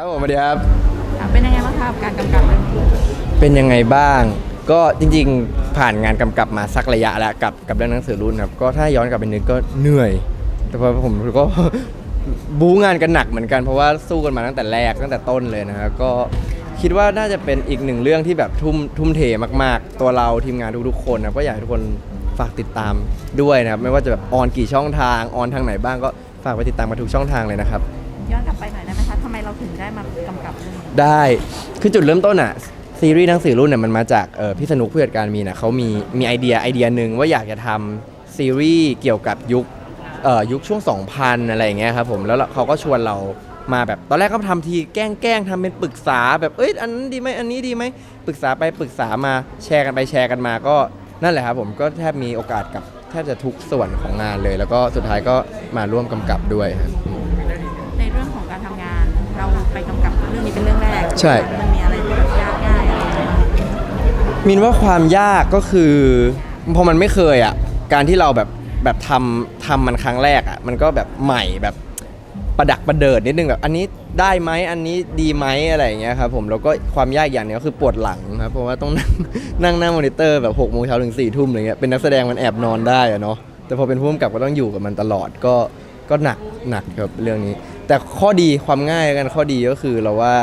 ครับผมสวัสดีครับอะเป็นยังไงบ้างครับการกำกับเรื่องนี้เป็นยังไงบ้าง ก็จริงๆ ผ่านงานกำกับมาสักระยะแล้วกับกับเรื่องหนังสือรุ่นครับ ก็ถ้าย้อนกลับไปนึกก็เหนื่อย แต่พอผมก็ บู๊งานกันหนักเหมือนกันเพราะว่าสู้กันมาตั้งแต่แรกตั้งแต่ต้นเลยนะฮะก็คิดว่าน่าจะเป็นอีกหนึ่งเรื่องที่แบบทุ่มทุ่มเทมากๆ ตัวเราทีมงานทุกๆคนนะก็อยากให้ทุกคนฝากติดตามด้วยนะครับ ไม่ว่าจะแบบออนกี่ช่องทางออนทางไหนบ้างก็ฝากไปติดตามมาทุกช่องทางเลยนะครับ ย้อนกลับไปหน่อยได้ไหมคะทำไมเราถึงได้มากำกับเรื่องนี้ได้ คือจุดเริ่มต้นอะซีรีส์หนังสือรุ่นเนี่ยมันมาจากเอ่อพี่สนุกผู้จัดการมีนะเขามีมีไอเดียไอเดียหนึ่งว่าอยากจะทำซีรีส์เกี่ยวกับยุคเอ่อยุคช่วง 2000 อะไรอย่างเงี้ยครับผมแล้วเขาก็ชวนเรามาแบบตอนแรกก็ทำทีแกล้งแกล้งทำเป็นปรึกษาแบบเอ้ยอันนั้นดีไหมอันนี้ดีไหมปรึกษาไปปรึกษามาแชร์กันไปแชร์กันมาก็นั่นแหละครับผมก็แทบมีโอกาสกับแทบจะทุกส่วนของงานเลย แล้วก็สุดท้ายก็มาร่วมกำกับด้วยครับ ในเรื่องของการทำงาน เราไปกำกับเรื่องนี้เป็นเรื่องแรกใช่ มันมีอะไรที่แบบยากง่ายอะไรไหมมินว่าความยากก็คือพอมันไม่เคยอะการที่เราแบบแบบทำทำมันครั้งแรกอะมันก็แบบใหม่แบบประดักประเดิดนิดนึงแบบอันนี้ได้ไหมอันนี้ดีไหมอะไรอย่างเงี้ยครับผมแล้วก็ความยากอย่างหนึงก็คือปวดหลังครับเพราะว่าต้องนั่งนั่งหน้ามอนิเตอร์แบบ6กโมงเช้าถึง4ี่ทุ่มอะไรเงี้ยเป็นนักแสดงมันแอบนอนได้อะเนาะแต่พอเป็นผู้กำกับก็ต้องอยู่กับมันตลอดก็ก็หนักหนักครับเรื่องนี้ แต่ข้อดีความง่ายกันข้อดีก็คือเราว่า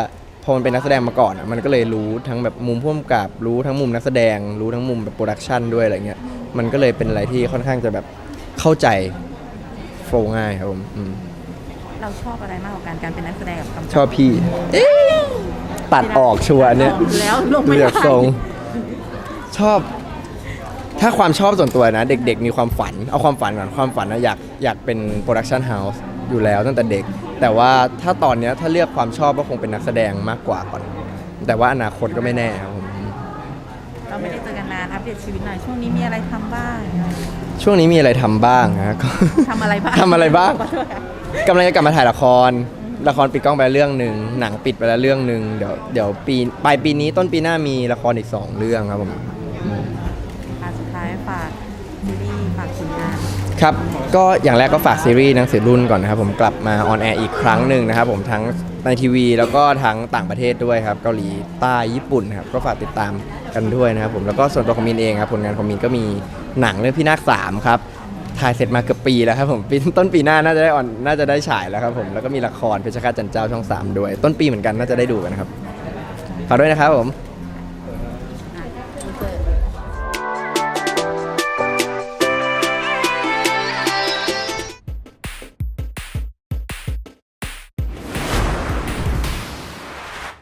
พอมันเป็นนักแสดงมาก่อนอะมันก็เลยรู้ทั้งแบบมุมพ่วงกับรู้ทั้งมุมนักแสดง รู้ทั้งมุมแบบโปรดักชันด้วยอะไรเงี้ยมันก็เลยเป็นอะไรที่ค่อนข้างจะแบบเข้าใจโฟล์ง่ายครับผมอืมเราชอบอะไรมากกว่าการการเป็นนักแสดงกับกำกับชอบพี่เอ๊ะตัดออกชัวร์เนี่ยแล้วลงไม่เลืได้อกทรงชอบ ถ้าความชอบส่วนตัวนะ เด็กๆ มีความฝัน เอาความฝันก่อนความฝันนะอยากอยากเป็นโปรดักชันเฮาส์ อยู่แล้วตั้งแต่เด็ก แต่ว่าถ้าตอนเนี้ยถ้าเลือกความชอบก็คงเป็นนักแสดงมากกว่าก่อน แต่ว่าอนาคตก็ไม่แน่ครับผมเราไม่ได้เจอกันนานอัปเดตชีวิตหน่อยช่วงนี้มีอะไรทำบ้างช่วงนี้มีอะไรทำบ้างฮะก็ ทำอะไรบ้างทำอะไรบ้าง ขอโทษค่ะกำลังจะกลับมาถ่ายละคร ละครปิดกล้องไปแล้วเรื่องหนึ่ง หนังปิดไปแล้วเรื่องหนึ่งเดี๋ยวเดี๋ยวปีปลายปีนี้ต้นปีหน้ามีละครอีกสองเรื่องครับผม อะสุดท้ายฝาก ซีรีส์ฝากผลงานครับ ก็อย่างแรกก็ฝากซีรีส์หนังสือรุ่นก่อนนะครับผมกลับมาออนแอร์อีกครั้งหนึ่งนะครับผมทั้งในทีวี แล้วก็ทั้งต่างประเทศด้วยครับเกาหลีใต้ญี่ปุ่นครับก็ฝากติดตามกันด้วยนะครับผมแล้วก็ส่วนตัวของมินเองครับผลงานของมินก็มีหนังเรื่องพี่นาคสามครับถ่ายเสร็จมาเกือบปีแล้วครับผมปีต้นปีหน้าน่าจะได้ออนน่าจะได้ฉายแล้วครับผมแล้วก็มีละครเพชรฆาตจันเจ้าช่อง 3 ด้วย ต้นปีเหมือนกันน่าจะได้ดูกันครับฝากด้วยนะครับผม